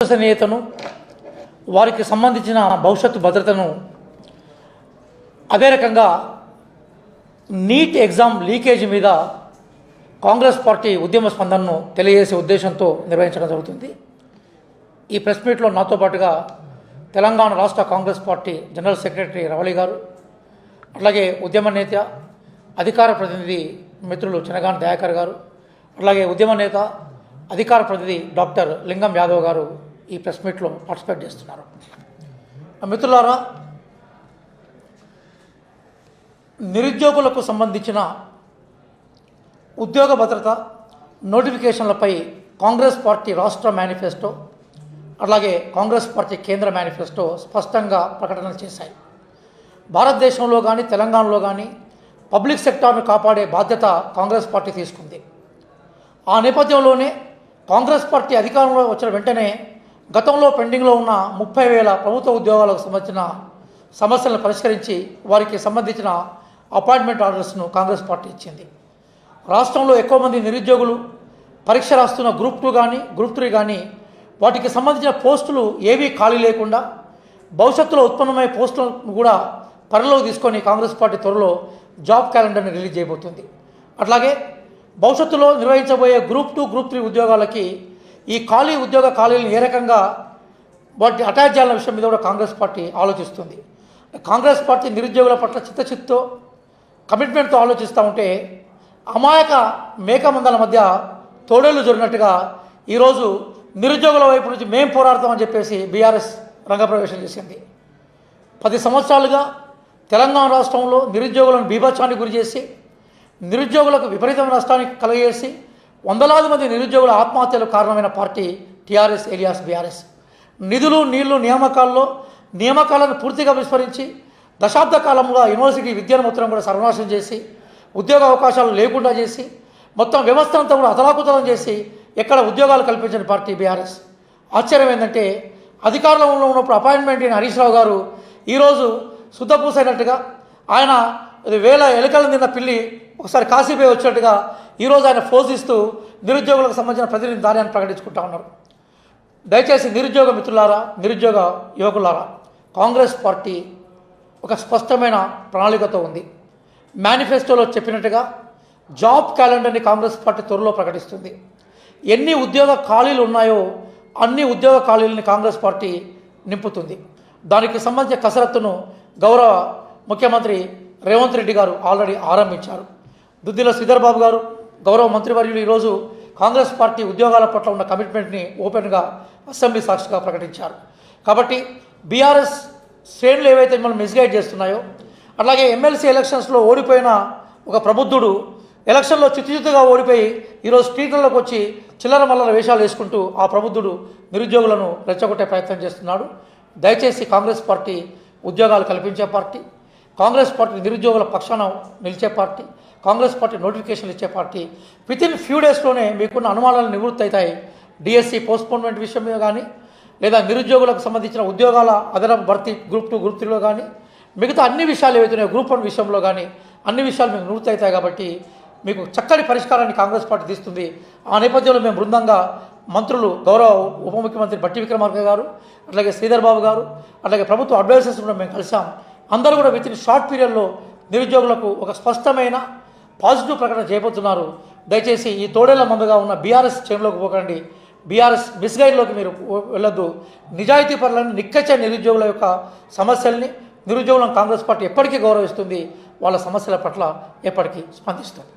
విశ్వసనీయతను వారికి సంబంధించిన భవిష్యత్తు భద్రతను అదే రకంగా నీట్ ఎగ్జామ్ లీకేజ్ మీద కాంగ్రెస్ పార్టీ ఉద్యమ స్పందనను తెలియజేసే ఉద్దేశంతో నిర్వహించడం జరుగుతుంది. ఈ ప్రెస్ మీట్లో నాతో పాటుగా తెలంగాణ రాష్ట్ర Congress party general secretary Ravali గారు అట్లాగే ఉద్యమ నేత అధికార ప్రతినిధి మిత్రులు చినగాన్ దయాకర్ గారు అట్లాగే ఉద్యమ నేత అధికార ప్రతినిధి డాక్టర్ లింగం యాదవ్ గారు ఈ ప్రెస్ మీట్లో పార్టిసిపేట్ చేస్తున్నారు. మిత్రులారా నిరుద్యోగులకు సంబంధించిన ఉద్యోగ భద్రత నోటిఫికేషన్లపై కాంగ్రెస్ పార్టీ రాష్ట్ర మేనిఫెస్టో అలాగే కాంగ్రెస్ పార్టీ కేంద్ర మేనిఫెస్టో స్పష్టంగా ప్రకటనలు చేశాయి. భారతదేశంలో కానీ తెలంగాణలో కానీ పబ్లిక్ సెక్టార్ను కాపాడే బాధ్యత కాంగ్రెస్ పార్టీ తీసుకుంది. ఆ నేపథ్యంలోనే కాంగ్రెస్ పార్టీ అధికారంలో వచ్చిన వెంటనే గతంలో పెండింగ్లో ఉన్న ముప్పై వేల ప్రభుత్వ ఉద్యోగాలకు సంబంధించిన సమస్యలను పరిష్కరించి వారికి సంబంధించిన అపాయింట్మెంట్ ఆర్డర్స్ను కాంగ్రెస్ పార్టీ ఇచ్చింది. రాష్ట్రంలో ఎక్కువ మంది నిరుద్యోగులు పరీక్ష రాస్తున్న గ్రూప్ టూ కానీ గ్రూప్ త్రీ కానీ వాటికి సంబంధించిన పోస్టులు ఏవీ ఖాళీ లేకుండా భవిష్యత్తులో ఉత్పన్నమయ్యే పోస్టులను కూడా పరిలోకి తీసుకొని కాంగ్రెస్ పార్టీ త్వరలో జాబ్ క్యాలెండర్ని రిలీజ్ చేయబోతుంది. అట్లాగే భవిష్యత్తులో నిర్వహించబోయే గ్రూప్ టూ గ్రూప్ త్రీ ఉద్యోగాలకి ఈ ఖాళీ ఉద్యోగ ఖాళీలను ఏ రకంగా వాటి అటాచ్ చేయాలన్న విషయం మీద కూడా కాంగ్రెస్ పార్టీ ఆలోచిస్తుంది. కాంగ్రెస్ పార్టీ నిరుద్యోగుల పట్ల చిత్తచిత్తో కమిట్మెంట్తో ఆలోచిస్తూ ఉంటే అమాయక మేకమందల మధ్య తోడేళ్ళు జరిగినట్టుగా ఈరోజు నిరుద్యోగుల వైపు నుంచి మేం పోరాడతామని చెప్పేసి బీఆర్ఎస్ రంగప్రవేశం చేసింది. పది సంవత్సరాలుగా తెలంగాణ రాష్ట్రంలో నిరుద్యోగులను బీభత్సానికి గురి చేసి నిరుద్యోగులకు విపరీతమైన నష్టానికి కలగజేసి వందలాది మంది నిరుద్యోగుల ఆత్మహత్యలకు కారణమైన పార్టీ టీఆర్ఎస్ ఏలియాస్ బీఆర్ఎస్. నిధులు నీళ్ళు నియామకాల్లో నియామకాలను పూర్తిగా విస్మరించి దశాబ్ద కాలంగా యూనివర్సిటీ విద్యను మొత్తం కూడా సర్వనాశనం చేసి ఉద్యోగ అవకాశాలు లేకుండా చేసి మొత్తం వ్యవస్థ అంతా కూడా అతలాకుతలం చేసి ఎక్కడ ఉద్యోగాలు కల్పించిన పార్టీ బీఆర్ఎస్. ఆశ్చర్యం ఏంటంటే అధికారంలో ఉన్నప్పుడు అపాయింట్మెంట్ అయిన హరీష్ రావు గారు ఈరోజు శుద్ధపూసైనట్టుగా ఆయన వేల ఎలుకలను తిన్న పిల్లి ఒకసారి కాశీపై వచ్చినట్టుగా ఈరోజు ఆయన ఫోజ్ ఇస్తూ నిరుద్యోగులకు సంబంధించిన ప్రతినిధి దాని ప్రకటించుకుంటా ఉన్నారు. దయచేసి నిరుద్యోగ మిత్రులారా నిరుద్యోగ యువకులారా కాంగ్రెస్ పార్టీ ఒక స్పష్టమైన ప్రణాళికతో ఉంది. మేనిఫెస్టోలో చెప్పినట్టుగా జాబ్ క్యాలెండర్ని కాంగ్రెస్ పార్టీ త్వరలో ప్రకటిస్తుంది. ఎన్ని ఉద్యోగ ఖాళీలు ఉన్నాయో అన్ని ఉద్యోగ ఖాళీలని కాంగ్రెస్ పార్టీ నింపుతుంది. దానికి సంబంధించిన కసరత్తును గౌరవ ముఖ్యమంత్రి రేవంత్ రెడ్డి గారు ఆల్రెడీ ఆరంభించారు. దుద్దిల శ్రీధర్ బాబు గారు గౌరవ మంత్రివర్యులు ఈరోజు కాంగ్రెస్ పార్టీ ఉద్యోగాల పట్ల ఉన్న కమిట్మెంట్ని ఓపెన్గా అసెంబ్లీ సాక్షిగా ప్రకటించారు. కాబట్టి బీఆర్ఎస్ శ్రేణులు ఏవైతే మిమ్మల్ని మిస్గైడ్ చేస్తున్నాయో అట్లాగే ఎమ్మెల్సీ ఎలక్షన్స్లో ఓడిపోయిన ఒక ప్రబుద్ధుడు ఎలక్షన్లో చిత్తుచిత్తుగా ఓడిపోయి ఈరోజు స్ట్రీట్లలోకి వచ్చి చిల్లర మల్లర వేషాలు వేసుకుంటూ ఆ ప్రబుద్ధుడు నిరుద్యోగులను రెచ్చగొట్టే ప్రయత్నం చేస్తున్నాడు. దయచేసి కాంగ్రెస్ పార్టీ ఉద్యోగాలు కల్పించే పార్టీ కాంగ్రెస్ పార్టీ నిరుద్యోగుల పక్షాన నిలిచే పార్టీ కాంగ్రెస్ పార్టీ నోటిఫికేషన్లు ఇచ్చే పార్టీ. విత్ ఇన్ ఫ్యూ డేస్లోనే మీకున్న అనుమానాలు నివృత్తి అవుతాయి డిఎస్సి పోస్ట్పోన్మెంట్ విషయం మీద కానీ లేదా నిరుద్యోగులకు సంబంధించిన ఉద్యోగాల అదనపు భర్తీ గ్రూప్ టూ గ్రూప్ త్రీలో కానీ మిగతా అన్ని విషయాలు ఏవైతున్నాయో గ్రూప్ వన్ విషయంలో కానీ అన్ని విషయాలు మీకు నివృత్తి అవుతాయి కాబట్టి మీకు చక్కటి పరిష్కారాన్ని కాంగ్రెస్ పార్టీ తీస్తుంది. ఆ నేపథ్యంలో మేము బృందంగా మంత్రులు గౌరవ ఉప ముఖ్యమంత్రి బట్టి విక్రమార్క గారు అట్లాగే శ్రీధర్ బాబు గారు అట్లాగే ప్రభుత్వ అడ్వైజర్స్ కూడా మేము కలిసాం అందరూ కూడా విత్ ఇన్ షార్ట్ పీరియడ్లో నిరుద్యోగులకు ఒక స్పష్టమైన పాజిటివ్ ప్రకటన చేయబోతున్నారు దయచేసి ఈ తోడేళ్ళ మందుగా ఉన్న బీఆర్ఎస్ చేయంలోకి పోకండి. బీఆర్ఎస్ మిస్గైడ్లోకి మీరు వెళ్ళొద్దు. నిజాయితీ పరులను నిక్కచే నిరుద్యోగుల యొక్క సమస్యల్ని నిరుద్యోగులను కాంగ్రెస్ పార్టీ ఎప్పటికీ గౌరవిస్తుంది. వాళ్ళ సమస్యల పట్ల ఎప్పటికీ స్పందిస్తుంది.